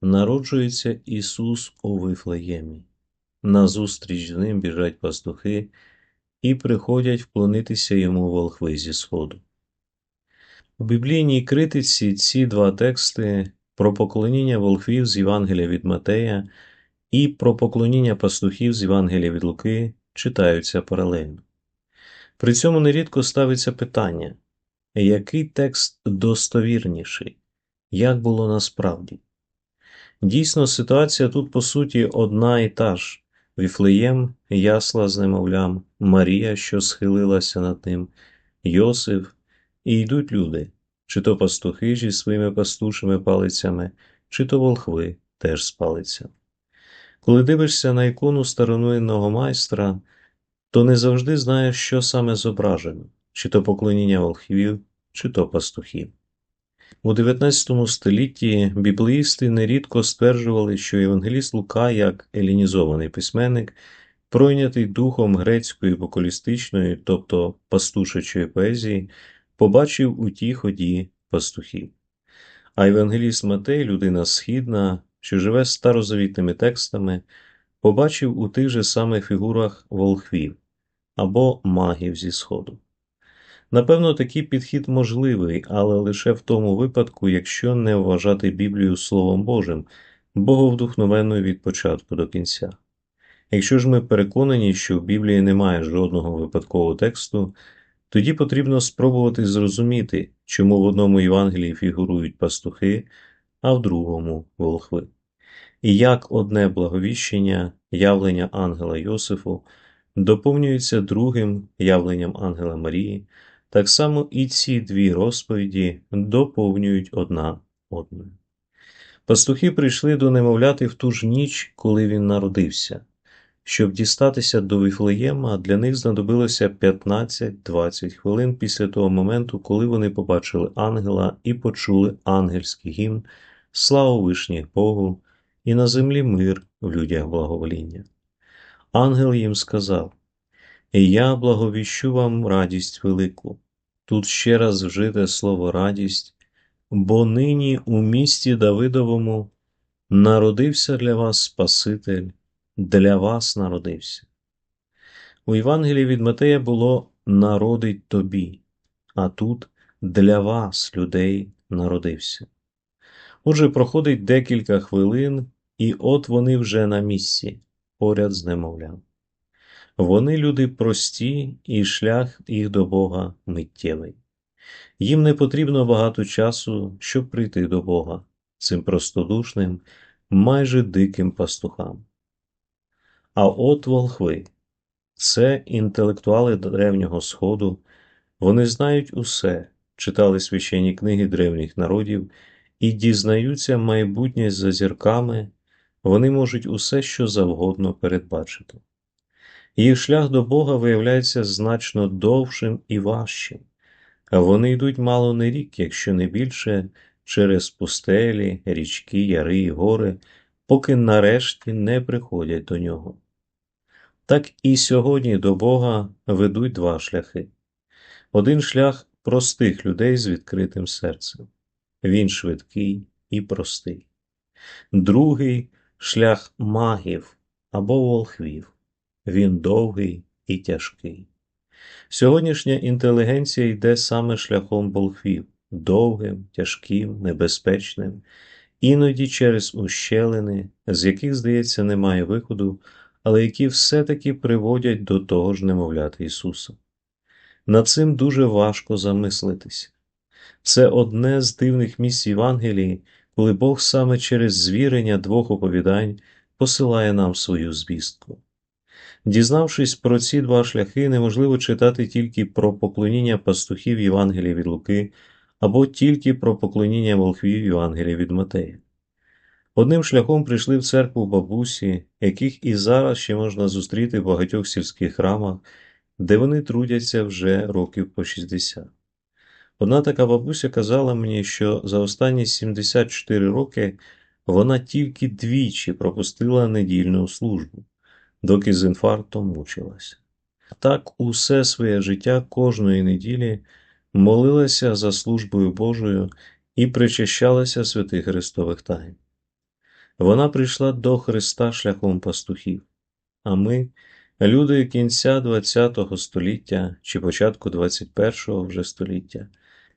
народжується Ісус у Вифлеємі. Назустріч з ним біжать пастухи і приходять вклонитися йому волхви зі сходу. У біблійній критиці ці два тексти про поклоніння волхвів з Євангелія від Матея і про поклоніння пастухів з Євангелія від Луки читаються паралельно. При цьому нерідко ставиться питання, який текст достовірніший, як було насправді. Дійсно, ситуація тут, по суті, одна і та ж Віфлеєм, ясла з немовлям, Марія, що схилилася над ним, Йосиф, і йдуть люди, чи то пастухи зі своїми пастушими палицями, чи то волхви теж з палицями. Коли дивишся на ікону старовинного майстра, то не завжди знаєш, що саме зображено, чи то поклоніння волхвів, чи то пастухів. У 19 столітті біблеїсти нерідко стверджували, що Євангеліст Лука, як елінізований письменник, пройнятий духом грецької вокалістичної, тобто пастушачої поезії, побачив у тій ході пастухів. А Євангеліст Матей, людина східна, що живе старозавітними текстами, побачив у тих же самих фігурах волхвів або магів зі Сходу. Напевно, такий підхід можливий, але лише в тому випадку, якщо не вважати Біблію Словом Божим, боговдухновенною від початку до кінця. Якщо ж ми переконані, що в Біблії немає жодного випадкового тексту, тоді потрібно спробувати зрозуміти, чому в одному Євангелії фігурують пастухи, а в другому волхви. І як одне благовіщення, явлення ангела Йосифу, доповнюється другим явленням ангела Марії, так само і ці дві розповіді доповнюють одна одну. Пастухи прийшли до немовляти в ту ж ніч, коли він народився. Щоб дістатися до Віфлеєма, для них знадобилося 15-20 хвилин після того моменту, коли вони побачили ангела і почули ангельський гімн Слава вишніх Богу, і на землі мир в людях благовоління. Ангел їм сказав: І я благовіщу вам радість велику. Тут ще раз вжите слово радість, бо нині у місті Давидовому народився для вас Спаситель, для вас народився. У Євангелії від Матея було народить тобі, а тут для вас, людей, народився. Отже, проходить декілька хвилин, і от вони вже на місці, поряд з немовлям. Вони люди прості, і шлях їх до Бога миттєвий. Їм не потрібно багато часу, щоб прийти до Бога, цим простодушним, майже диким пастухам. А от волхви це інтелектуали Древнього Сходу, вони знають усе, читали священні книги древніх народів і дізнаються майбутнє за зірками, вони можуть усе що завгодно передбачити. Їх шлях до Бога виявляється значно довшим і важчим, вони йдуть мало не рік, якщо не більше, через пустелі, річки, яри і гори, поки нарешті не приходять до нього. Так і сьогодні до Бога ведуть два шляхи. Один шлях простих людей з відкритим серцем, він швидкий і простий, другий шлях магів або волхвів він довгий і тяжкий. Сьогоднішня інтелігенція йде саме шляхом волхвів, довгим, тяжким, небезпечним, іноді через ущелини, з яких, здається, немає виходу, але які все-таки приводять до того ж немовляти Ісуса. Над цим дуже важко замислитися. Це одне з дивних місць Євангелії, коли Бог саме через звірення двох оповідань посилає нам свою звістку. Дізнавшись про ці два шляхи, неможливо читати тільки про поклоніння пастухів Євангелія від Луки або тільки про поклоніння волхвів Євангелія від Матея. Одним шляхом прийшли в церкву бабусі, яких і зараз ще можна зустріти в багатьох сільських храмах, де вони трудяться вже років по 60. Одна така бабуся казала мені, що за останні 74 роки вона тільки двічі пропустила недільну службу доки з інфарктом мучилася. Так усе своє життя кожної неділі молилася за службою Божою і причащалася святих Христових тайн. Вона прийшла до Христа шляхом пастухів, а ми, люди кінця ХХ століття чи початку XXI вже століття,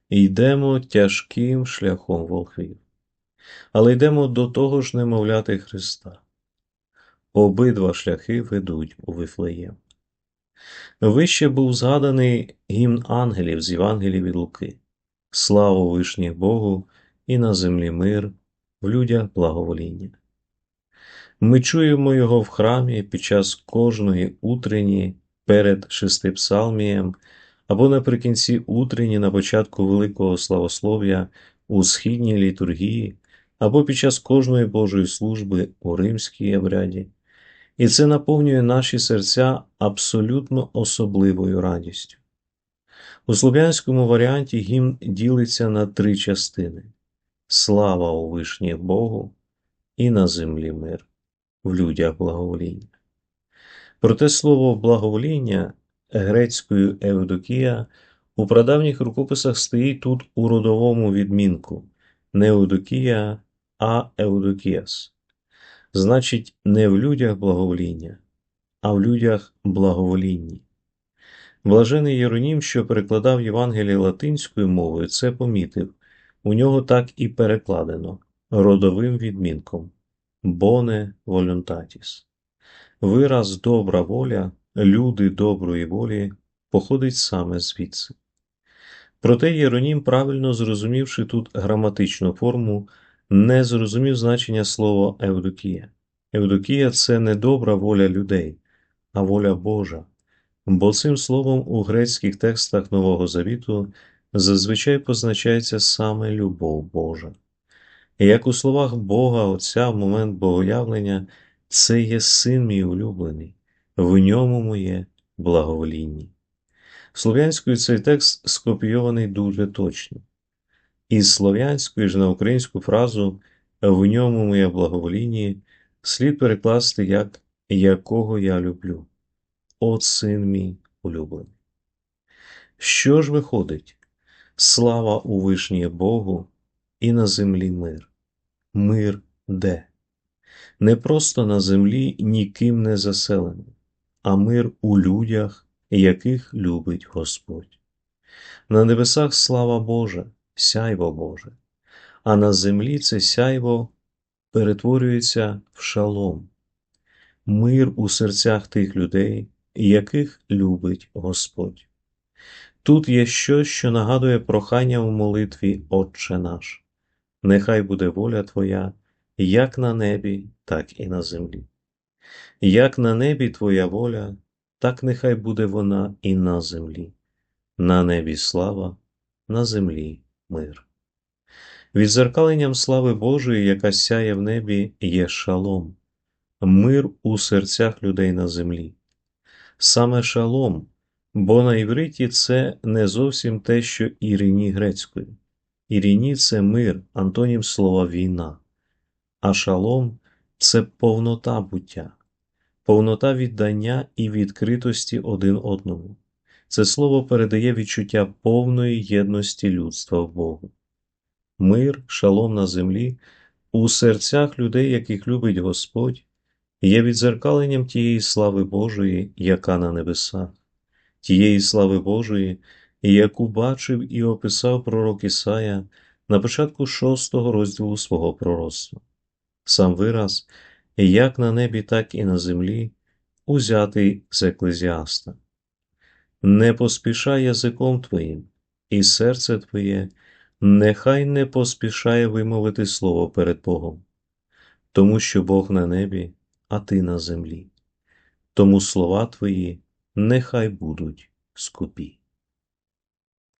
йдемо тяжким шляхом волхвів, але йдемо до того ж немовляти Христа. Обидва шляхи ведуть у Вифлеєм. Вище був згаданий гімн ангелів з Євангелії від Луки. Слава вишніх Богу і на землі мир, в людях благовоління. Ми чуємо його в храмі під час кожної утрені перед шестипсалмієм або наприкінці утрені на початку Великого славослов'я у східній літургії, або під час кожної Божої служби у римській обряді, і це наповнює наші серця абсолютно особливою радістю. У слов'янському варіанті гімн ділиться на три частини: Слава у вишнє Богу і на землі мир, в людях благовоління. Проте слово благовоління грецькою Евдокія у прадавніх рукописах стоїть тут у родовому відмінку не Евдокія, а Евдокіас. Значить, не в людях благовоління, а в людях благоволінні. Блажений Єронім, що перекладав Євангеліє латинською мовою, це помітив, у нього так і перекладено родовим відмінком боне волюнтатіс. Вираз добра воля, люди доброї волі походить саме звідси. Проте Єронім, правильно зрозумівши тут граматичну форму, не зрозумів значення слова Евдокія. Евдокія це не добра воля людей, а воля Божа, бо цим словом у грецьких текстах Нового Завіту зазвичай позначається саме любов Божа. Як у словах Бога Отця в момент богоявлення, це є син мій улюблений, в ньому моє благовоління. Слов'янською цей текст скопійований дуже точно. Із слов'янської ж на українську фразу в ньому моє благовоління слід перекласти як якого я люблю. От син мій улюблений. Що ж виходить? Слава у вишнє Богу і на землі мир. Мир де? Не просто на землі ніким не заселений, а мир у людях, яких любить Господь. На небесах слава Божа, сяйво Боже, а на землі це сяйво перетворюється в шалом, мир у серцях тих людей, яких любить Господь. Тут є щось, що нагадує прохання у молитві Отче наш, нехай буде воля Твоя, як на небі, так і на землі. Як на небі Твоя воля, так нехай буде вона і на землі, на небі слава, на землі мир. Відзеркаленням слави Божої, яка сяє в небі, є шалом, мир у серцях людей на землі. Саме шалом, бо на івриті це не зовсім те, що ірині грецькою. Ірині це мир, антонім слова війна, а шалом це повнота буття, повнота віддання і відкритості один одному. Це слово передає відчуття повної єдності людства в Богу. Мир, шалом на землі, у серцях людей, яких любить Господь, є відзеркаленням тієї слави Божої, яка на небесах, тієї слави Божої, яку бачив і описав пророк Ісая на початку шостого розділу свого пророцтва. Сам вираз, як на небі, так і на землі, узятий з еклезіаста. Не поспішай язиком твоїм, і серце твоє нехай не поспішає вимовити слово перед Богом, тому що Бог на небі, а ти на землі. Тому слова твої нехай будуть скупі.